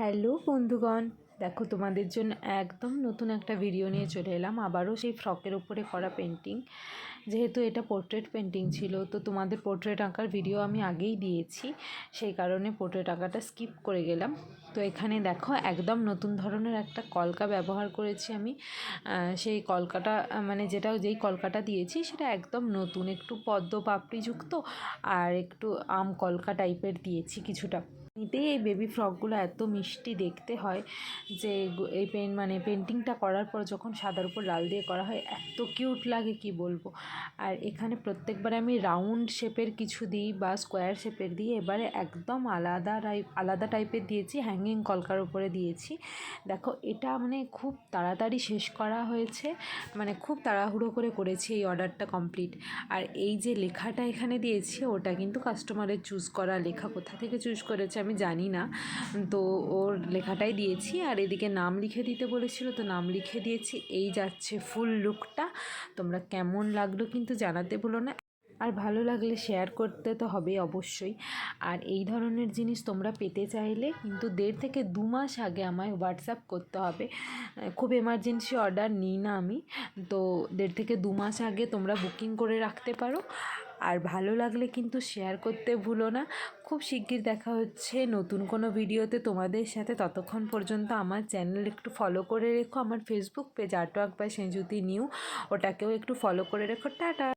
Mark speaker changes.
Speaker 1: Hello বন্ধুগণ, দেখো তোমাদের জন্য একদম নতুন একটা ভিডিও নিয়ে চলে এলাম। আবারও সেই ফ্রকের উপরে করা পেন্টিং যেহেতু এটা পোর্ট্রেট পেন্টিং ছিল, তো তোমাদের পোর্ট্রেট আঁকার ভিডিও আমি আগেই দিয়েছি। সেই কারণে পোর্ট্রেট আঁকাটা স্কিপ করে গেলাম। তো এখানে দেখো একদম নতুন ধরনের একটা কলকা ব্যবহার করেছি আমি। সেই কলকাটা মানে যেটা, যেই কলকাটা দিয়েছি, সেটা একদম নতুন, একটু পদ্ম পাপড়িযুক্ত আর একটু আম কলকা টাইপের দিয়েছি কিছুটা। এমনিতেই এই বেবি ফ্রকগুলো এত মিষ্টি দেখতে হয় যে এই পেন মানে পেন্টিংটা করার পর যখন সাদার উপর লাল দিয়ে করা হয়, এত কিউট লাগে কি বলব? আর এখানে প্রত্যেকবার আমি রাউন্ড শেপের কিছু দিই বা স্কোয়ার শেপের দিই এবারে একদম আলাদা টাইপ আলাদা টাইপের দিয়েছি হ্যাঙ্গিং কলকার উপরে দিয়েছি। দেখো, এটা মানে খুব তাড়াতাড়ি শেষ করা হয়েছে মানে খুব তাড়াহুড়ো করে করেছি এই অর্ডারটা কমপ্লিট আর এই যে লেখাটা এখানে দিয়েছি, ওটা কিন্তু কাস্টমারের চুজ করা, লেখা কোথা থেকে চুজ করেছে আমি জানি না। তো ওর লেখাটাই দিয়েছি আর এদিকে নাম লিখে দিতে বলেছিল, তো নাম লিখে দিয়েছি, এই যাচ্ছে ফুল লুকটা তোমরা কেমন লাগল কিন্তু জানাতে বলো না। আর ভালো লাগলে শেয়ার করতে তো হবে অবশ্যই। আর এই ধরনের জিনিস তোমরা পেতে চাইলে কিন্তু দেড় থেকে দু মাস আগে আমায় হোয়াটসঅ্যাপ করতে হবে। খুব এমার্জেন্সি অর্ডার নিই না আমি। তো দেড় থেকে দু মাস আগে তোমরা বুকিং করে রাখতে পারো। আর ভালো লাগলে কিন্তু শেয়ার করতে ভুলো না। খুব শিগগির দেখা হচ্ছে নতুন কোনো ভিডিওতে তোমাদের সাথে। ততক্ষণ পর্যন্ত আমার চ্যানেল একটু ফলো করে রেখো। আমার Facebook page artwork by Senjuti new ওটাকেও একটু ফলো করে রেখো। টাটা!